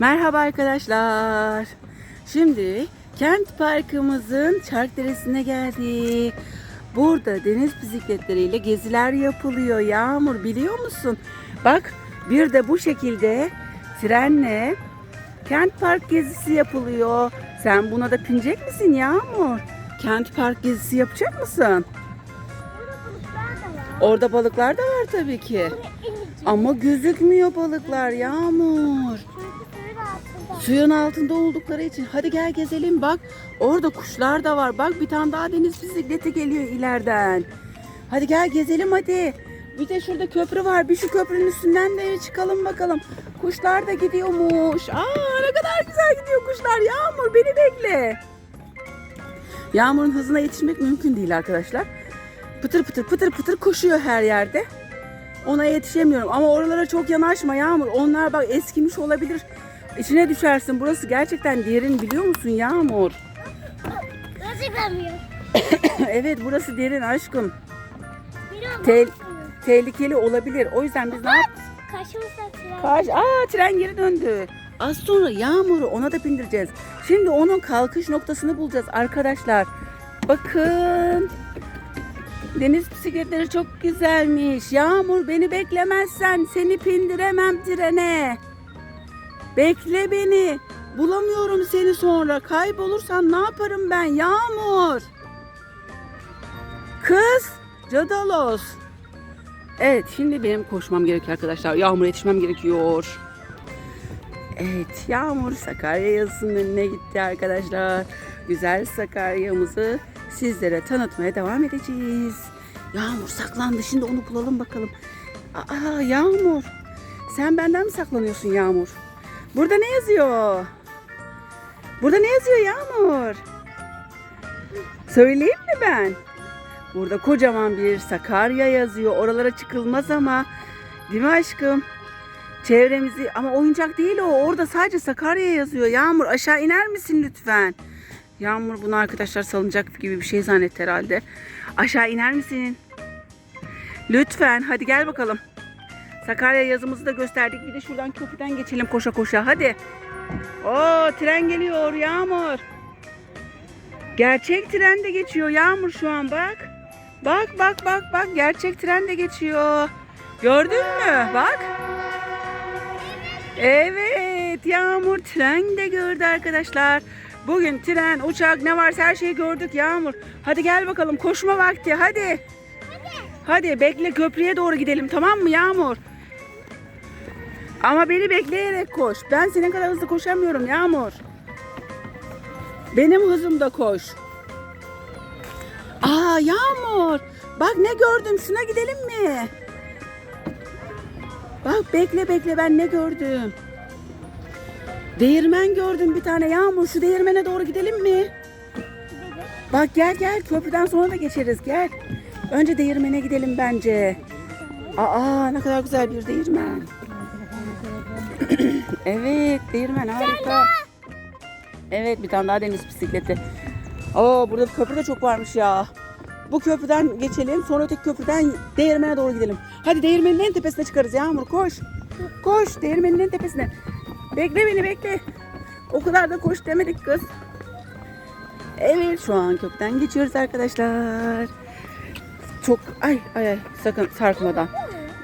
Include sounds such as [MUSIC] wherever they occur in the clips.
Merhaba arkadaşlar. Şimdi kent parkımızın çark deresine geldik. Burada deniz bisikletleriyle geziler yapılıyor. Yağmur biliyor musun? Bak bir de bu şekilde trenle kent park gezisi yapılıyor. Sen buna da binecek misin Yağmur? Kent park gezisi yapacak mısın? Orada balıklar da var tabii ki. Ama gözükmüyor balıklar Yağmur. Suyun altında oldukları için. Hadi gel gezelim bak. Orada kuşlar da var. Bak bir tane daha deniz bisikleti geliyor ileriden. Hadi gel gezelim hadi. Bir de şurada köprü var. Bir şu köprünün üstünden de çıkalım bakalım. Kuşlar da gidiyormuş. Aa ne kadar güzel gidiyor kuşlar. Yağmur beni bekle. Yağmurun hızına yetişmek mümkün değil arkadaşlar. Pıtır pıtır pıtır pıtır koşuyor her yerde. Ona yetişemiyorum ama oralara çok yanaşma Yağmur. Onlar bak eskimiş olabilir. İçine düşersin. Burası gerçekten derin biliyor musun Yağmur? Nasıl [COUGHS] görmüyor? evet burası derin aşkım. Tel-? Tehlikeli olabilir. O yüzden biz ne yap? Karşımızda tren. Kaç? Aa tren geri döndü. Az sonra Yağmur'u ona da bindireceğiz. Şimdi onun kalkış noktasını bulacağız arkadaşlar. Bakın. Deniz bisikletleri çok güzelmiş. Yağmur beni beklemezsen seni bindiremem trene. Bekle beni. Bulamıyorum seni sonra. Kaybolursan ne yaparım ben Yağmur? Kız Cadalos. Evet şimdi benim koşmam gerekiyor arkadaşlar. Yağmur yetişmem gerekiyor. Evet Yağmur Sakarya yazısının önüne gitti arkadaşlar. Güzel Sakarya'mızı sizlere tanıtmaya devam edeceğiz. Yağmur saklandı şimdi onu bulalım bakalım. Aa Yağmur sen benden mi saklanıyorsun Yağmur? Burada ne yazıyor? Burada ne yazıyor Yağmur? Söyleyeyim mi ben? Burada kocaman bir Sakarya yazıyor. Oralara çıkılmaz ama. Değil mi aşkım? Çevremizi ama oyuncak değil o. Orada sadece Sakarya yazıyor. Yağmur aşağı iner misin lütfen? Yağmur bunu arkadaşlar salıncak gibi bir şey zannetti herhalde. Aşağı iner misin? Lütfen hadi gel bakalım. Sakarya yazımızı da gösterdik. Bir de şuradan köprüden geçelim koşa koşa hadi. Oo tren geliyor Yağmur. Gerçek tren de geçiyor Yağmur şu an bak. Bak bak bak bak gerçek tren de geçiyor. Gördün mü? Bak. Evet Yağmur tren de gördü arkadaşlar. Bugün tren, uçak ne varsa her şeyi gördük Yağmur. Hadi gel bakalım koşma vakti hadi. Hadi bekle köprüye doğru gidelim tamam mı Yağmur? Ama beni bekleyerek koş. Ben senin kadar hızlı koşamıyorum Yağmur. Benim hızımda koş. Aa Yağmur. Bak ne gördüm. Şuna gidelim mi? Bak bekle bekle ben ne gördüm. Değirmen gördüm bir tane Yağmur. Şu değirmene doğru gidelim mi? Bak gel gel köprüden sonra da geçeriz gel. Önce değirmene gidelim bence. Aa ne kadar güzel bir değirmen. [CLEARS THROAT] evet değirmen harika. Evet bir tane daha deniz bisikleti. Oo burada köprü de çok varmış ya. Bu köprüden geçelim sonra öteki köprüden değirmene doğru gidelim. Hadi değirmenin en tepesine çıkarız Yağmur koş. Koş değirmenin en tepesine. Bekle beni bekle. O kadar da koş demedik kız. Evet şu an köprüden geçiyoruz arkadaşlar. Çok ay ay ay sakın sarkmadan.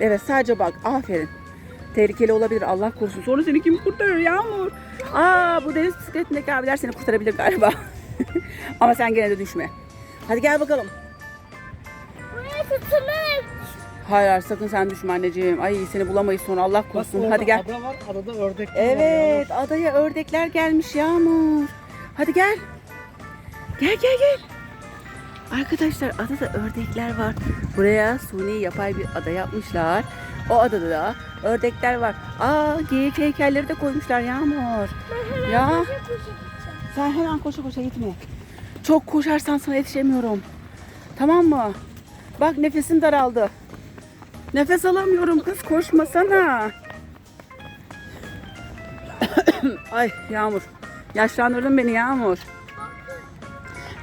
Evet sadece bak aferin. Tehlikeli olabilir Allah korusun. Sonra seni kim kurtarır Yağmur? Aa bu deniz bisikletindeki abiler seni kurtarabilir galiba. [LAUGHS] Ama sen gene de düşme. Hadi gel bakalım. Buraya tutunur. Hayır hayır, sakın sen düşme anneciğim. Ay seni bulamayız sonra Allah Bak korusun. orada Hadi gel. Ada var, adada ördek var. Evet adaya ördekler gelmiş Yağmur. Hadi gel. Gel gel gel. Arkadaşlar adada ördekler var. Buraya suni yapay bir ada yapmışlar. O adada da ördekler var. Aa geyik heykelleri de koymuşlar Yağmur. Ya sen hemen koşa koşa gitme. Çok koşarsan sana yetişemiyorum. Tamam mı? Bak nefesim daraldı. Nefes alamıyorum kız koşmasana. [COUGHS] Ay Yağmur. Yaşlandırdın beni Yağmur.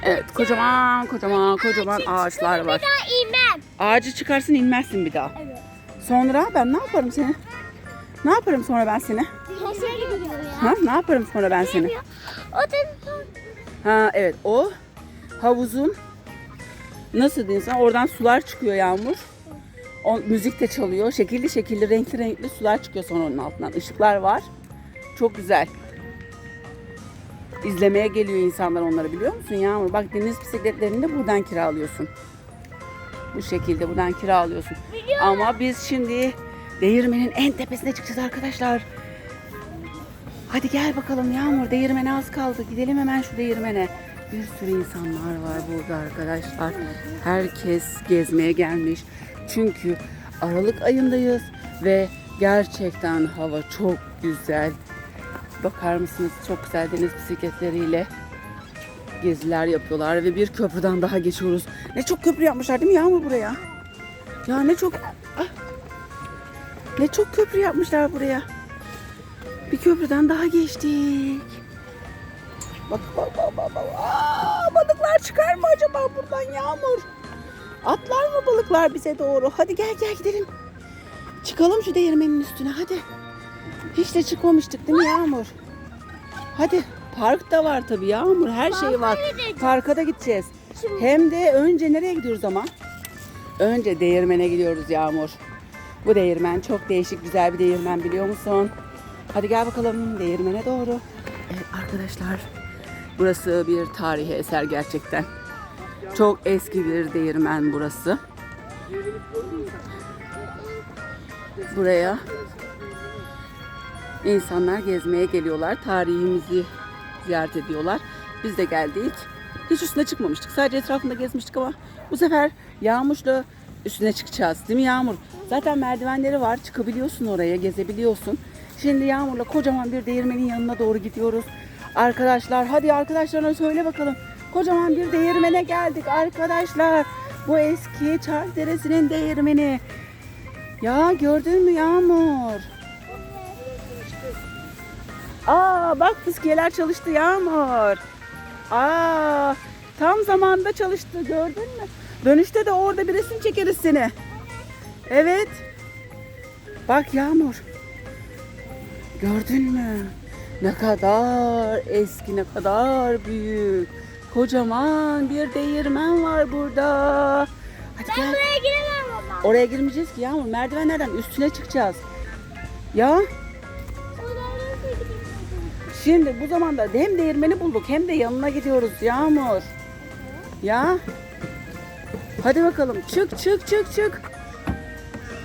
Evet kocaman kocaman kocaman ağaçlar var. Bir daha inmem. Ağacı çıkarsın inmezsin bir daha. Evet. Sonra ben ne yaparım seni? Ne yaparım sonra ben seni? Ayşe gidiyor ya. Ha, ne yaparım sonra ben seni? O da Ha evet o havuzun nasıl diyeyim sana oradan sular çıkıyor Yağmur. O, müzik de çalıyor. Şekilli şekilli renkli renkli sular çıkıyor sonra onun altından. Işıklar var. Çok güzel. İzlemeye geliyor insanlar onları biliyor musun Yağmur? Bak deniz bisikletlerini de buradan kiralıyorsun. Bu şekilde buradan kiralıyorsun. Ama biz şimdi değirmenin en tepesine çıkacağız arkadaşlar. Hadi gel bakalım Yağmur değirmene az kaldı. Gidelim hemen şu değirmene. Bir sürü insanlar var burada arkadaşlar. Herkes gezmeye gelmiş. Çünkü Aralık ayındayız ve gerçekten hava çok güzel. Bakar mısınız çok güzel deniz bisikletleriyle geziler yapıyorlar ve bir köprüden daha geçiyoruz. Ne çok köprü yapmışlar değil mi Yağmur buraya? Ya ne çok Ah! ne çok köprü yapmışlar buraya. Bir köprüden daha geçtik. Bak bak bak bak. bak. Aa, balıklar çıkar mı acaba buradan Yağmur? Atlar mı balıklar bize doğru? Hadi gel gel gidelim. Çıkalım şu değirmenin üstüne hadi. Hiç de çıkmamıştık değil mi Yağmur? Hadi park da var tabii Yağmur her şey var. Parka da gideceğiz. Hem de önce nereye gidiyoruz ama? Önce değirmene gidiyoruz Yağmur. Bu değirmen çok değişik güzel bir değirmen biliyor musun? Hadi gel bakalım değirmene doğru. Evet arkadaşlar burası bir tarihi eser gerçekten. Çok eski bir değirmen burası. Buraya insanlar gezmeye geliyorlar. Tarihimizi ziyaret ediyorlar. Biz de geldik. Hiç üstüne çıkmamıştık. Sadece etrafında gezmiştik ama bu sefer Yağmur'la üstüne çıkacağız. Değil mi Yağmur? Zaten merdivenleri var. Çıkabiliyorsun oraya, gezebiliyorsun. Şimdi Yağmur'la kocaman bir değirmenin yanına doğru gidiyoruz. Arkadaşlar hadi arkadaşlarına söyle bakalım. Kocaman bir değirmene geldik arkadaşlar. Bu eski Çark Deresi'nin değirmeni. Ya gördün mü Yağmur? Aa bak fıskiyeler çalıştı Yağmur. Aa tam zamanda çalıştı gördün mü? Dönüşte de orada bir resim çekeriz seni. Evet. Bak Yağmur. Gördün mü? Ne kadar eski, ne kadar büyük. Kocaman bir değirmen var burada. Hadi Ben gel. buraya giremem ama. Oraya girmeyeceğiz ki Yağmur. Merdivenlerden üstüne çıkacağız. Ya? Şimdi bu zamanda hem değirmeni bulduk hem de yanına gidiyoruz Yağmur. Ya. Hadi bakalım çık çık çık çık.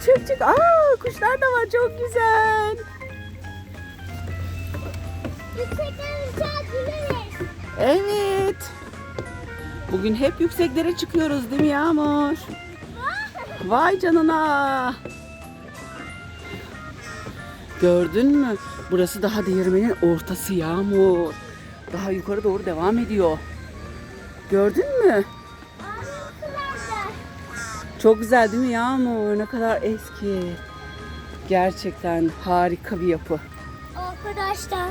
Çık çık. Aa kuşlar da var çok güzel. Yüksekten uçağa bineriz. Evet. Bugün hep yükseklere çıkıyoruz değil mi Yağmur? Vay canına. Gördün mü? Burası daha değirmenin ortası Yağmur. Daha yukarı doğru devam ediyor. Gördün mü? Çok güzel değil mi Yağmur? Ne kadar eski. Gerçekten harika bir yapı. Arkadaşlar.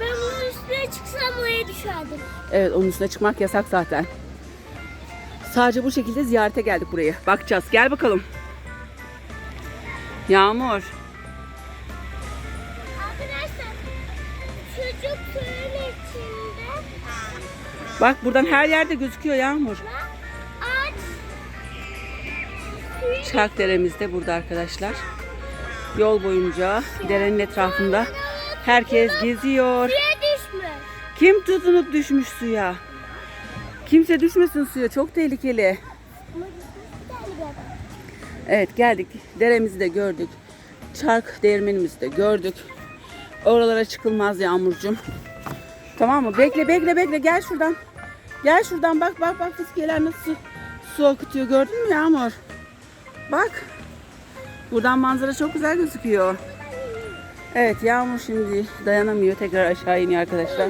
Ben bunun üstüne çıksam oraya düşerdim. Evet onun üstüne çıkmak yasak zaten. Sadece bu şekilde ziyarete geldik buraya. Bakacağız. Gel bakalım. Yağmur. Arkadaşlar çocuk suyun içinde Bak buradan her yerde gözüküyor Yağmur. Çark deremiz de burada arkadaşlar. Yol boyunca derenin etrafında herkes geziyor. Kim tutunup düşmüş suya? Kimse düşmesin suya. Çok tehlikeli. Evet geldik. Deremizi de gördük. Çark değirmenimizi de gördük. Oralara çıkılmaz Yağmurcuğum. Tamam mı? Bekle bekle bekle gel şuradan. Gel şuradan bak bak bak fıskiyeler nasıl su, akıtıyor gördün mü Yağmur? Bak. Buradan manzara çok güzel gözüküyor. Evet Yağmur şimdi dayanamıyor tekrar aşağı iniyor arkadaşlar.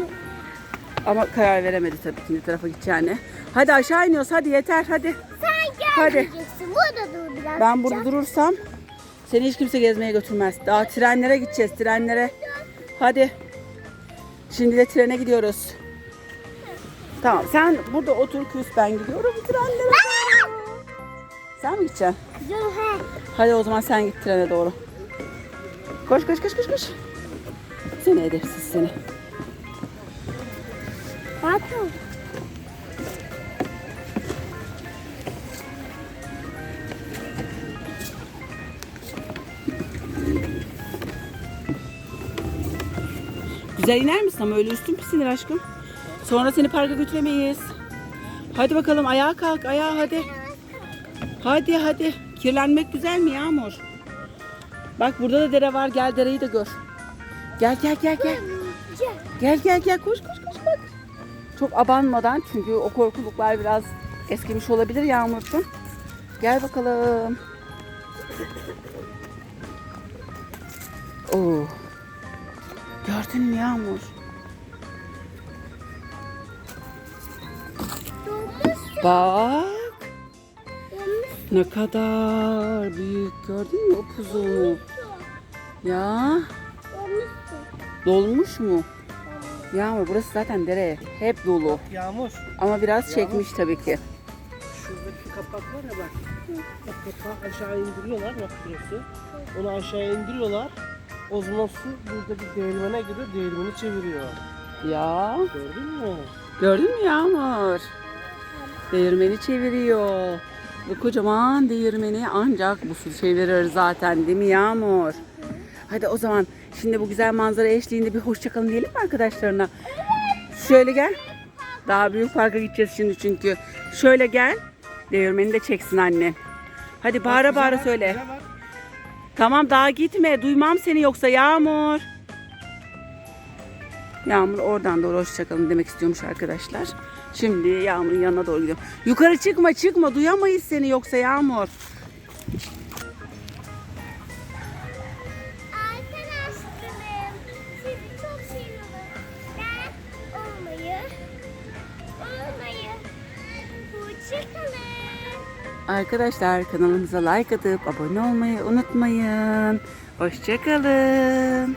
Ama karar veremedi tabii ki ne tarafa gideceğini. Hadi aşağı iniyoruz hadi yeter hadi. Hadi. Burada dur biraz. Ben burada durursam seni hiç kimse gezmeye götürmez. Daha trenlere gideceğiz, trenlere. Hadi. Şimdi de trene gidiyoruz. Tamam sen burada otur küs ben gidiyorum trenlere. Sen mi gideceksin? Yok he. Hadi o zaman sen git trene doğru. Koş koş koş koş koş. Seni edepsiz seni. Bakın. Güzel iner misin ama öyle üstün pisinir aşkım. Sonra seni parka götüremeyiz. Hadi bakalım ayağa kalk ayağa hadi. Hadi hadi. Kirlenmek güzel mi Yağmur? Bak burada da dere var. Gel dereyi de gör. Gel gel gel. Gel. Gel gel gel koş koş koş bak. Çok abanmadan çünkü o korkuluklar biraz eskimiş olabilir Yağmurcuğum. Gel bakalım. Oo. Gördün mü Yağmur? Bak ne kadar büyük gördün mü upuzun. Ya Dolmuş. mu? Yağmur burası zaten dere hep dolu. Yağmur. Ama biraz çekmiş tabii ki. Şuradaki kapak var ya bak. Bak kapağı aşağı indiriyorlar bak şurası. Onu aşağı indiriyorlar. O zaman su buradaki değirmene giriyor, değirmeni çeviriyor. Ya Gördün mü? gördün mü Yağmur? Değirmeni çeviriyor. Bu kocaman değirmeni ancak bu su çevirir zaten değil mi Yağmur? Hadi o zaman şimdi bu güzel manzara eşliğinde bir hoşçakalın diyelim mi arkadaşlarına? Şöyle gel. Daha büyük parka gideceğiz şimdi çünkü. Şöyle gel. Değirmeni de çeksin anne. Hadi bağıra bağıra söyle. Tamam daha gitme. Duymam seni yoksa Yağmur. Yağmur oradan doğru hoşçakalın demek istiyormuş arkadaşlar. Şimdi Yağmur'un yanına doğru gidiyorum. Yukarı çıkma çıkma duyamayız seni yoksa Yağmur. Arkadaşlar kanalımıza like atıp abone olmayı unutmayın. Hoşçakalın.